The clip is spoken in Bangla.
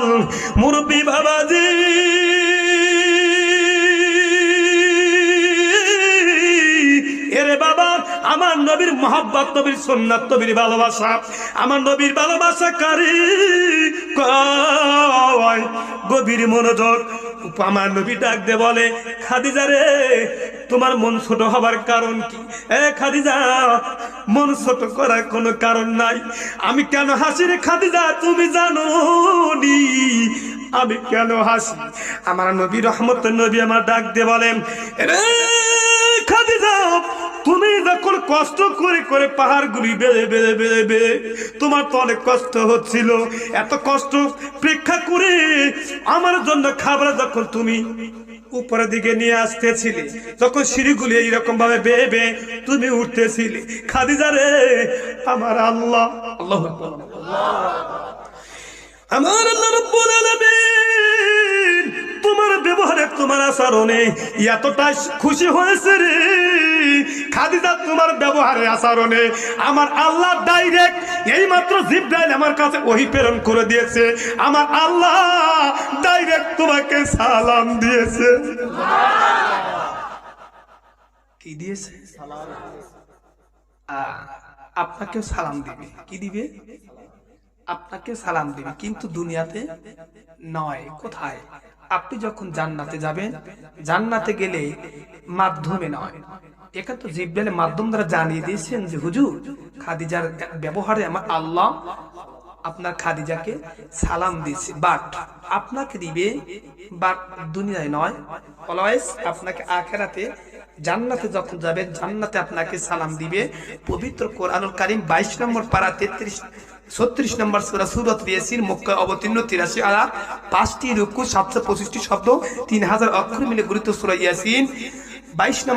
দল মুরব্বী বাবাজি। এরে বাবা, আমার নবীর মহাব্বত, নবীর সোননাথ নবীর ভালোবাসা, আমার নবীর ভালোবাসা কারি? গভীর মনোযোগ আমার নবী ডাক দে বলে, খাদিজা রে, তোমার মন ছোট হবার কারণ কি? এ খাদিজা, মন ছোট করার কোনো কারণ নাই। আমি কেন হাসি রে খাদিজা, তুমি জানো নি আমি কেন হাসি? আমার নবী রহমত নবী আমার ডাক দে বলেন যখন কষ্ট করে করে পাহাড়গুলি বেড়ে বেড়ে বেড়ে বেড়ে তোমার তো অনেক কষ্ট হচ্ছিল। এত কষ্ট প্রেক্ষা করে আমার জন্য খাবার যখন তুমি উপরের দিকে নিয়ে আসতেছিলে যখন সিঁড়িগুলি এইরকম ভাবে বেয়ে বেয়ে তুমি উঠতেছিলে। খাদিজা রে আমার আল্লাহ। আল্লাহ আমার আল্লাহ রব্বুল আলামিন তোমার ব্যবহারে তোমার আচরণে এতটা খুশি হয়েছে রে। খাদিজা তোমার ব্যবহারে আচরণে আমার আল্লাহ ডাইরেক্ট এই মাত্র জিব্রাইল আমার কাছে ওহি প্রেরণ করে দিয়েছে। আমার আল্লাহ ডাইরেক্ট তোমাকে সালাম দিয়েছে। কি দিয়েছে? আ, আপনাকেও সালাম দিবে। কি দিবে? আপনাকে সালাম দিবে। কিন্তু দুনিয়াতে নয় কোথায়? আপনি যখন জান্নাতে যাবেন জান্নাতে গেলে মাধ্যমে নয়। এখানে তো জিব্রাইলের মাধ্যম দ্বারা জানিয়ে দিয়েছেন যে, হুজুর, খাদিজার ব্যবহারে আমার আল্লাহ আপনার খাদিজাকে সালাম দিয়েছে। বাট আপনাকে দিবে, বাট দুনিয়ায় নয়। আপনাকে আখেরাতে জান্নাতে যখন যাবেন জান্নাতে আপনাকে সালাম দিবে। পবিত্র কোরআনুল কারিম বাইশ নম্বর পারা তেত্রিশ, ছত্রিশ নম্বর সুরা সুরত ইয়াসিন মক্কা অবতীর্ণ তিরাশি আলা পাঁচটি রুকু, সাতশো পঁচিশটি শব্দ, তিন হাজার অক্ষর মিলে গুরুত্ব সুরা ইয়াসিন। বাইশ নম্বর